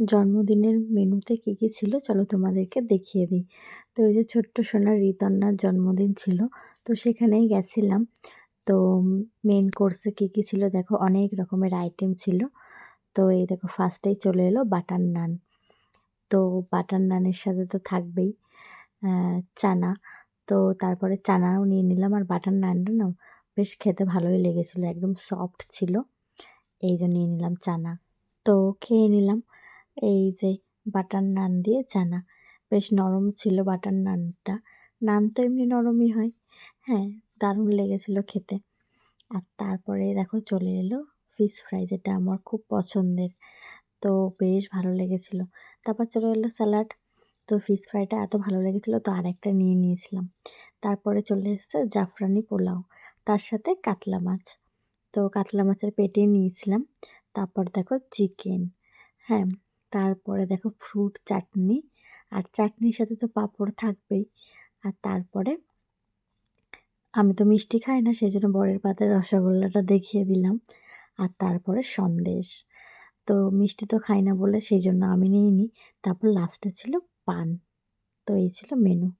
জন্মদিনের মেনুতে কী কী ছিল? চলো তোমাদেরকে দেখিয়ে দিই। তো এই যে ছোট্ট সোনার ঋতন্নার জন্মদিন ছিল, তো সেখানেই গেছিলাম। তো মেন কোর্সে কী কী ছিল? দেখো, অনেক রকমের আইটেম ছিল। তো এই দেখো ফার্স্টেই চলে এলো বাটার নান। তো বাটার নানের সাথে তো থাকবেই চানা। তো তারপরে চানাও নিয়ে নিলাম। আর বাটার নানটা না বেশ খেতে ভালোই লেগেছিলো, একদম সফট ছিল। এই জন্য নিয়ে নিলাম চানা। তো খেয়ে নিলাম। এই যে বাটার নান দিয়ে চানা। বেশ নরম ছিল বাটার নানটা। নান তো এমনি নরমই হয়। হ্যাঁ দারুণ লেগেছিলো খেতে। আর তারপরে দেখো চলে এলো ফিশ ফ্রাই যেটা আমার খুব পছন্দের। তো বেশ ভালো লেগেছিলো। তারপর চলে এলো স্যালাড তো ফিশ ফ্রাইটা এত ভালো লেগেছিলো, তো আরেকটা নিয়ে নিয়েছিলাম। তারপরে চলে এসছে জাফরানি পোলাও, তার সাথে কাতলা মাছ। তো কাতলা মাছের পেটে নিয়েছিলাম। তারপর দেখো চিকেন হ্যাঁ তারপরে দেখো ফ্রুট চাটনি আর চাটনির সাথে তো পাঁপড় থাকবেই। আর তারপরে আমি তো মিষ্টি খাই না সেই জন্য বরের পাতে রসগোল্লাটা দেখিয়ে দিলাম। আর তারপরে সন্দেশ। তো মিষ্টি তো খাই না বলে সেই জন্য আমি নিইনি। তারপর লাস্টে ছিল পান। তো এই ছিল মেনু